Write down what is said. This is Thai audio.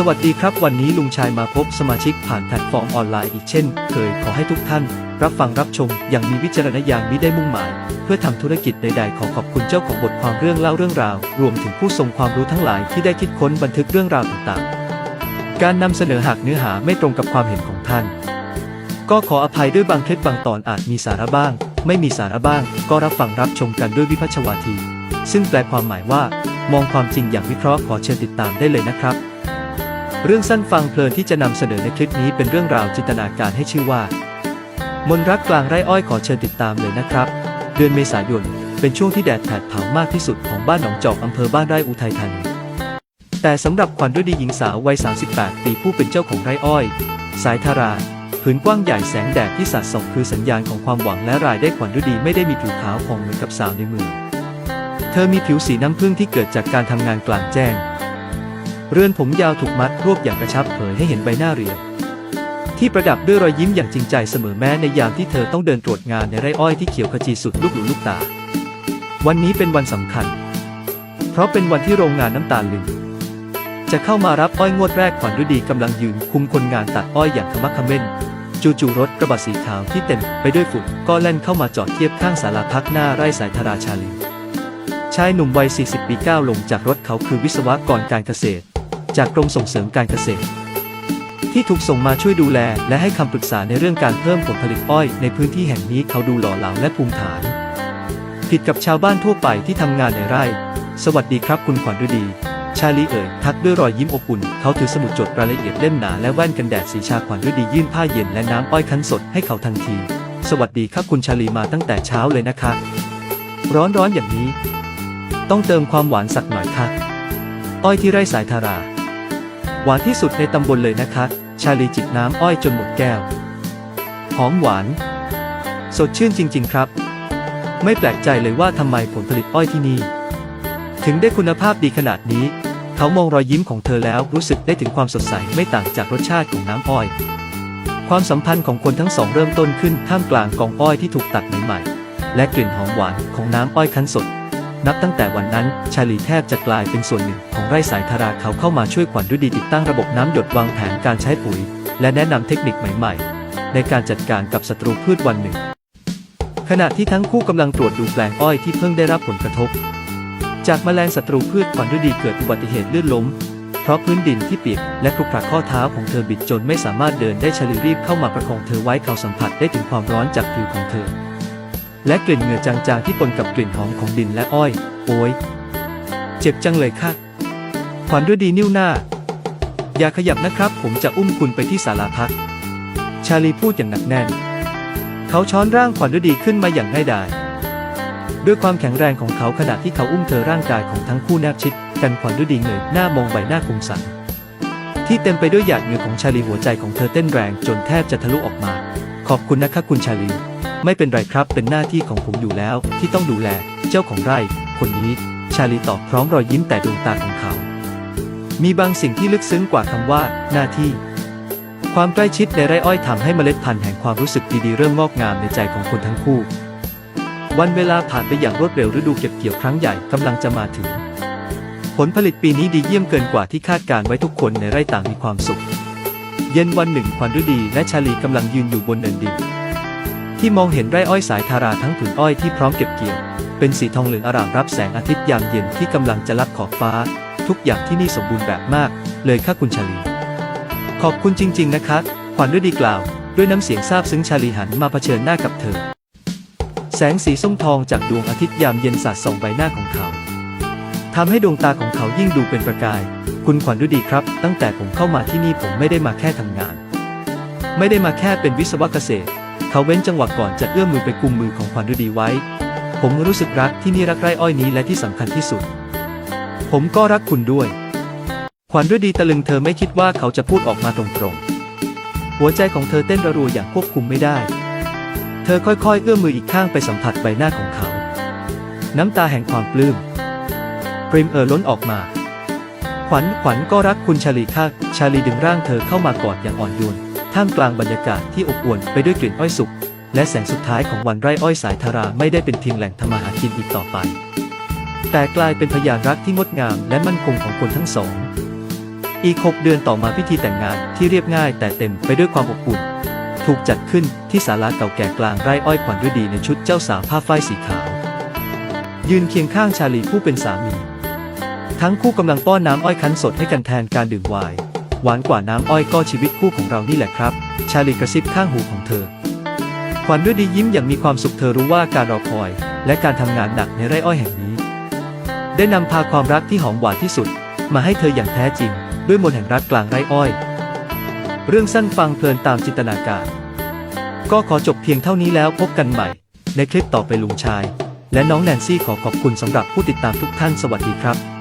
สวัสดีครับ วันนี้ลุงชายมาพบสมาชิกผ่านแพลตฟอร์มออนไลน์อีกเช่น เคยขอให้ทุกท่าน รับฟังรับชมอย่างมีวิจารณญาณมิได้มุ่งหมาย เพื่อทำธุรกิจใดๆ ขอขอบคุณเจ้าของบทความเรื่องเล่าเรื่องราว รวมถึงผู้ทรงความรู้ทั้งหลายที่ได้คิดค้นบันทึกเรื่องราวต่างๆ การนำเสนอหากเนื้อหาไม่ตรงกับความเห็นของท่าน ก็ขออภัยด้วยบางคลิปบางตอนอาจมีสาระบ้าง ไม่มีสาระบ้าง ก็รับฟังรับชมกันด้วยวิพัชวาที ซึ่งแปลความหมายว่า มองความจริงอย่างวิเคราะห์ขอเชิญติดตามได้เลยนะครับ เรื่องสั้นฟังเพลินที่จะนำเสนอในคลิปนี้เป็นเรื่องราวจินตนาการให้ชื่อว่า มนรักกลางไร่อ้อยขอเชิญติดตามเลยนะครับ เดือนเมษายน เป็นช่วงที่แดดแผดเผามากที่สุดของบ้านหนองจอกอำเภอบ้านไร่อุทัยธานีแต่สำหรับขวัญฤดีหญิงสาววัย 38 ปีผู้เป็นเจ้าของไร่อ้อย สายทาราผืนกว้างใหญ่แสงแดดที่สาดส่องคือสัญญาณของความหวังและรายได้ขวัญฤดีไม่ได้มีผิวขาวผ่องเหมือนกับสาวในเมืองเธอมีผิวสีน้ำผึ้งที่เกิดจากการทำงานกลางแจ้ง เรือนผมยาวถูกมัดรวบอย่างกระชับเผยให้เห็นใบหน้าเรียวที่ประดับด้วยรอยยิ้มอย่างจริงใจเสมอแม้ในยามที่เธอต้องเดินตรวจงานในไร่อ้อยที่เขียวขจีสุดลูกหูลูกตา วันนี้เป็นวันสำคัญ เพราะเป็นวันที่โรงงานน้ำตาลลืมจะเข้ามารับอ้อยงวดแรกขวัญฤดีกำลังยืนคุมคนงานตัดอ้อยอย่างขมักขม้นจู่ๆรถกระบะสีขาวที่เต็มไปด้วยฝุ่นก็แล่นเข้ามาจอดเทียบข้างศาลาพักหน้าไร่สายธราชาลีชายหนุ่มวัย 40 ปีก้าวลงจากรถเขาคือวิศวกรการเกษตร จากกรมส่งเสริมการเกษตร ที่ถูกส่งมาช่วยดูแล และให้คำปรึกษาในเรื่องการเพิ่มผลผลิตอ้อย ในพื้นที่แห่งนี้เขาดูหล่อเหลาและภูมิฐาน ผิดกับชาวบ้านทั่วไปที่ทำงานในไร่ สวัสดีครับคุณขวัญฤดี ชาลีเอ่ยทักด้วยรอยยิ้มอบอุ่น เขาถือสมุดจดรายละเอียดเล่มหนาและแว่นกันแดดสีชาขวัญฤดียื่นผ้าเย็นและน้ำอ้อยคั้นสดให้เขาทันที สวัสดีครับคุณชาลีมาตั้งแต่เช้าเลยนะคะ ร้อนร้อนอย่างนี้ ต้องเติมความหวานสักหน่อยค่ะ อ้อยที่ไร่สายทารา หวานที่สุดในตำบลเลยนะคะ ชาลีจิบน้ำอ้อยจนหมดแก้ว หอมหวาน สดชื่นจริง ๆ ครับ ไม่แปลกใจเลยว่าทำไมผลผลิตอ้อยที่นี่ ถึงได้คุณภาพดีขนาดนี้ เขามองรอยยิ้มของเธอแล้วรู้สึกได้ถึงความสดใสไม่ต่างจากรสชาติของน้ำอ้อย ความสัมพันธ์ของคนทั้งสองเริ่มต้นขึ้นท่ามกลางกองอ้อยที่ถูกตัดใหม่ๆและกลิ่นหอมหวานของน้ำอ้อยคั้นสด นับตั้งแต่วันนั้น ชาลีแทบจะกลายเป็นส่วนหนึ่งของไร่สายธาราเขาเข้ามาช่วยขวัญฤดีติดตั้งระบบน้ำหยดวางแผนการใช้ปุ๋ย และแนะนำเทคนิคใหม่ ๆ ในการจัดการกับศัตรูพืชวันหนึ่ง ขณะที่ทั้งคู่กำลังตรวจดูแปลงอ้อยที่เพิ่งได้รับผลกระทบ จากแมลงศัตรูพืชขวัญฤดีเกิดอุบัติเหตุลื่นล้ม เพราะพื้นดินที่เปียกและครุขระข้อเท้าของเธอบิดจนไม่สามารถเดินได้ชาลีรีบเข้ามาประคองเธอไว้เขาสัมผัสได้ถึงความร้อนจากผิวของเธอ และกลิ่นเหงื่อจางๆที่ปนกับกลิ่นหอมของดินและอ้อย โอ้ยเจ็บจังเลยค่ะขวัญฤดีนิ้วหน้า อย่าขยับนะครับ ผมจะอุ้มคุณไปที่ศาลาพัก ชาลีพูดอย่างหนักแน่น เขาช้อนร่างขวัญฤดีขึ้นมาอย่างง่ายดาย ด้วยความแข็งแรงของเขาขณะที่เขาอุ้มเธอร่างกายของทั้งคู่แนบชิด กันขวัญฤดีเงยหน้ามองใบหน้าคมสันที่เต็มไปด้วยหยาดเหงื่อของชาลีหัวใจของเธอเต้นแรงจนแทบจะทะลุออกมา ขอบคุณนะคะคุณชาลี ไม่เป็นไรครับเป็นหน้าที่ของผมอยู่แล้ว ที่ต้องดูแล เจ้าของไร่ คนนี้ ชาลีตอบพร้อมรอยยิ้มแต่ดวงตาของเขา มีบางสิ่งที่ลึกซึ้งกว่าคำว่า หน้าที่ ความใกล้ชิดในไร่อ้อยทำให้เมล็ดพันธุ์แห่งความรู้สึกดีๆเริ่มงอกงามในใจของคนทั้งคู่ วันเวลาผ่านไปอย่างรวดเร็วฤดูเก็บเกี่ยวครั้งใหญ่กำลังจะมาถึง ผลผลิตปีนี้ดีเยี่ยมเกินกว่าที่คาดการไว้ทุกคนในไร่ต่างมีความสุข เย็นวันหนึ่งควันฤดีและชาลีกำลังยืนอยู่บนเนินดิน ที่มองเห็นไร่อ้อยสายทาราทั้งผืนอ้อยที่พร้อมเก็บเกี่ยว เป็นสีทองเหลืองอร่ามรับแสงอาทิตย์ยามเย็นที่กำลังจะลับขอบฟ้า ทุกอย่างที่นี่สมบูรณ์แบบมาก เลยค่ะคุณชาลี ขอบคุณจริง ๆ นะคะขวัญฤดีกล่าว ด้วยน้ำเสียงซาบซึ้งชาลีหันมาเผชิญหน้ากับเธอ แสงสีส้มทองจากดวงอาทิตย์ยามเย็นสาดส่องใบหน้าของเขาทำให้ดวงตาของเขายิ่งดูเป็นประกาย คุณขวัญฤดีครับ ตั้งแต่ผมเข้ามาที่นี่ผมไม่ได้มาแค่ทำงาน ไม่ได้มาแค่เป็นวิศวะเกษตร เขาเว้นจังหวะก่อนจะเอื้อมมือไปกุมมือของขวัญฤดีไว้ ผมรู้สึกรักที่นี่รักไร่อ้อยนี้และที่สำคัญที่สุด ผมก็รักคุณด้วย ขวัญฤดีตะลึงเธอไม่คิดว่าเขาจะพูดออกมาตรงๆ หัวใจของเธอเต้นระรัวอย่างควบคุมไม่ได้ เธอค่อยๆ เอื้อมมืออีกข้างไปสัมผัสใบหน้าของเขา น้ำตาแห่งความปลื้มปริมเอ่อล้นออกมาขวัญขวัญก็รักคุณชาลีค่ะชาลีดึงร่างเธอเข้ามากอดอย่างอ่อนโยน ท่ามกลางบรรยากาศที่อบอวลไปด้วยกลิ่นอ้อยสุก และแสงสุดท้ายของวันไร่อ้อยสายทาราไม่ได้เป็นเพียงแหล่งทำมาหากินอีกต่อไป แต่กลายเป็นพยานรักที่งดงามและมั่นคงของคนทั้งสอง อีก6เดือนต่อมาพิธีแต่งงานที่เรียบง่ายแต่เต็มไปด้วยความอบอุ่น ถูกจัดขึ้นที่ศาลาเก่าแก่กลางไร่อ้อยขวัญฤดีในชุดเจ้าสาวผ้าฝ้ายสีขาว ยืนเคียงข้างชาลีผู้เป็นสามี ทั้งคู่กำลังป้อนน้ำอ้อยคั้นสดให้กันแทนการดื่มไวน์ หวานกว่าน้ำอ้อยก็ชีวิตคู่ของเรานี่แหละครับ ชาลีกระซิบข้างหูของเธอ ขวัญฤดียิ้มอย่างมีความสุขเธอรู้ว่าการรอคอย และการทำงานหนักในไร่อ้อยแห่งนี้ ได้นำพาความรักที่หอมหวานที่สุด มาให้เธออย่างแท้จริง ด้วยมนต์แห่งรักกลางไร่อ้อย เรื่องสั้นฟังเพลินตามจินตนาการ ก็ขอจบเพียงเท่านี้แล้วพบกันใหม่ ในคลิปต่อไปลุงชาย และน้องแนนซี่ขอขอบคุณสำหรับผู้ติดตามทุกท่านสวัสดีครับ